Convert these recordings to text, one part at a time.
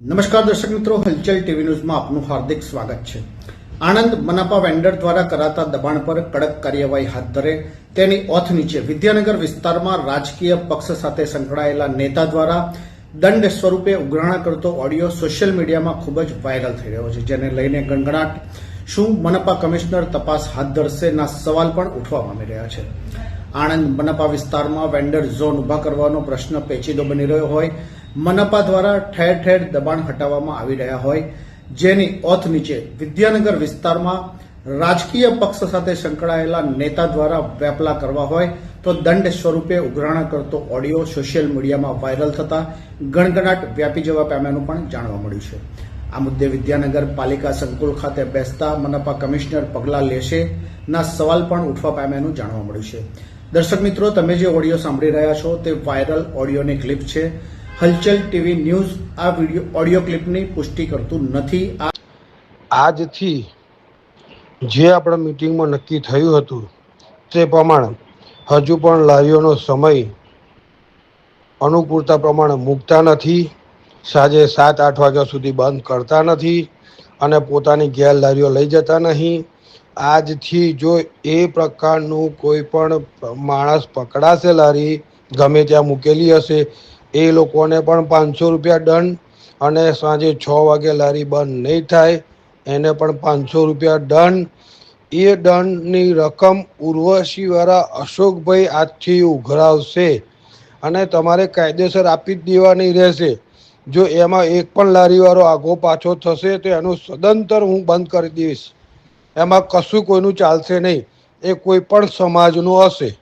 નમસ્કાર દર્શક મિત્રો, હલચલ ટીવી ન્યૂઝમાં આપનું હાર્દિક સ્વાગત છે. આણંદ મનાપા વેન્ડર દ્વારા કરાતા દબાણ પર કડક કાર્યવાહી હાથ ધરે, તેની ઓથ નીચે વિદ્યાનગર વિસ્તારમાં રાજકીય પક્ષ સાથે સંકળાયેલા નેતા દ્વારા દંડ સ્વરૂપે ઉઘરાણા કરતો ઓડિયો સોશિયલ મીડિયામાં ખૂબ જ વાયરલ થઈ રહ્યો છે, જેને લઈને ગણગણાટ શું મનપા કમિશનર તપાસ હાથ ધરશેના સવાલ પણ ઉઠવા પામી રહ્યા છે. આણંદ મનપા વિસ્તારમાં વેન્ડર ઝોન ઊભા કરવાનો પ્રશ્ન પેચીદો બની રહ્યો હોય. મનપા દ્વારા ઠેર ઠેર દબાણ હટાવવામાં આવી રહ્યા હોય. જેની ઓથ નીચે વિદ્યાનગર વિસ્તારમાં રાજકીય પક્ષ સાથે સંકળાયેલા નેતા દ્વારા વેપલા કરવા હોય તો દંડ સ્વરૂપે ઉઘરાણા કરતો ઓડિયો સોશિયલ મીડિયામાં વાયરલ થતા ગણગણાટ વ્યાપી જવા પામ્યાનું પણ જાણવા મળ્યું છે. આ મુદ્દે વિદ્યાનગર પાલિકા સંકુલ ખાતે બેસતા મનપા કમિશનર પગલાં લેશે ના સવાલ પણ ઉઠવા પામ્યાનું જાણવા મળ્યું છે. દર્શક મિત્રો, તમે જે ઓડિયો સાંભળી રહ્યા છો તે વાયરલ ઓડિયોની ક્લિપ છે. હલચલ ટીવી ન્યૂઝ આ વીડિયો, ઓડિયો ક્લિપની પુષ્ટિ કરતું નથી. આજથી જે આપણા મિટિંગમાં નક્કી થયું હતું તે પ્રમાણે હજુ પણ લારીઓનો સમય અનુકૂળતા પ્રમાણે મૂકતા નથી. સાંજે સાત, આઠ વાગ્યા સુધી બંધ કરતા નથી અને પોતાની ગેરલારીઓ લઈ જતા નહીં. આજથી જો એ પ્રકારનું કોઈ પણ માણસ પકડાશે લારી, ગમે ત્યાં મૂકેલી હશે, એ લોકોને પણ પાંચસો રૂપિયા દંડ અને સાંજે છ વાગે લારી બંધ નહીં થાય, એને પણ પાંચસો રૂપિયા દંડ. એ દંડની રકમ ઉર્વશીવાળા અશોકભાઈ આજથી ઉઘરાવશે અને તમારે કાયદેસર આપી જ દેવાની રહેશે. જો એમાં એક પણ લારીવાળો આગો પાછો થશે, તો એનું સદંતર હું બંધ કરી દઈશ. એમાં કશું કોઈનું ચાલશે નહીં. એ કોઈ પણ સમાજનું હશે.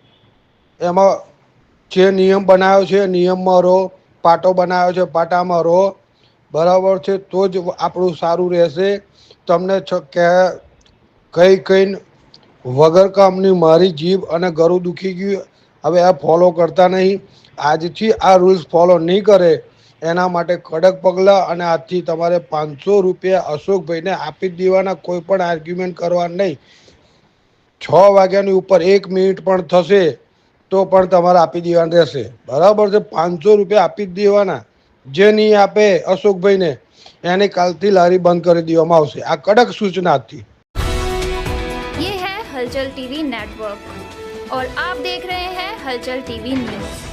એમાં જે નિયમ બનાવ્યો છે, નિયમમાં રહો, પાટો બનાવ્યો છે, પાટામાં રહો. બરાબર છે, તો જ આપણું સારું રહેશે. તમને કે કઈ કઈ વગર કામની મારી જીભ અને ગરું દુખી ગયું. હવે આ ફોલો કરતા નહીં. આજથી આ રૂલ્સ ફોલો નહીં કરે. એના માટે કડક પગલાં અને આજથી તમારે પાંચસો રૂપિયા અશોકભાઈને આપી જ દેવાના કોઈ પણ આર્ગ્યુમેન્ટ કરવા નહીં છ વાગ્યાની ઉપર એક મિનિટ પણ થશે તો પણ તમારે આપી દેવાના રહેશે બરાબર છે પાંચસો રૂપિયા આપી જ દેવાના જે નહીં આપે અશોકભાઈને એની કાલથી લારી બંધ કરી દેવામાં આવશે આ કડક સૂચના હતી ये है हलचल टीवी नेटवर्क और आप देख रहे हैं हलचल टीवी न्यूज